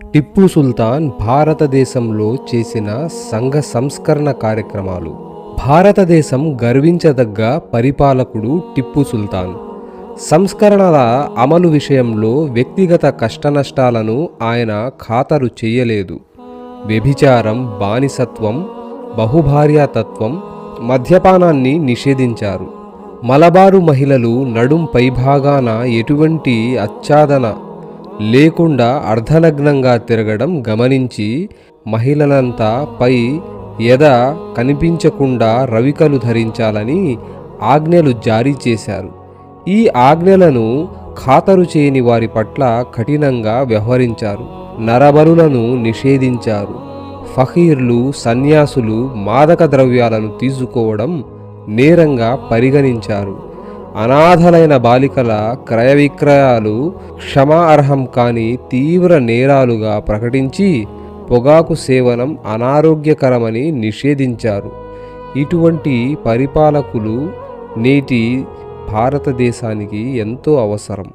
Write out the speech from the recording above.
టిప్పు సుల్తాన్ భారతదేశంలో చేసిన సంఘ సంస్కరణ కార్యక్రమాలు. భారతదేశం గర్వించదగ్గ పరిపాలకుడు టిప్పు సుల్తాన్. సంస్కరణల అమలు విషయంలో వ్యక్తిగత కష్టనష్టాలను ఆయన ఖాతరు చేయలేదు. వ్యభిచారం బానిసత్వం బహుభార్యాతత్వం మద్యపానాన్ని నిషేధించారు. మలబారు మహిళలు నడుం పైభాగాన ఎటువంటి అచ్చాదన లేకుండా అర్ధనగ్నంగా తిరగడం గమనించి మహిళలంతా పై ఎద కనిపించకుండా రవికలు ధరించాలని ఆజ్ఞలు జారీ చేశారు. ఈ ఆజ్ఞలను ఖాతరు చేయని వారి పట్ల కఠినంగా వ్యవహరించారు. నరబలులను నిషేధించారు. ఫకీర్లు సన్యాసులు మాదక ద్రవ్యాలను తీసుకోవడం నేరంగా పరిగణించారు. అనాథలైన బాలికల క్రయ విక్రయాలు క్షమార్హం కాని తీవ్ర నేరాలుగా ప్రకటించి పొగాకు సేవనం అనారోగ్యకరమని నిషేధించారు. ఇటువంటి పరిపాలకులు నేటి భారతదేశానికి ఎంతో అవసరం.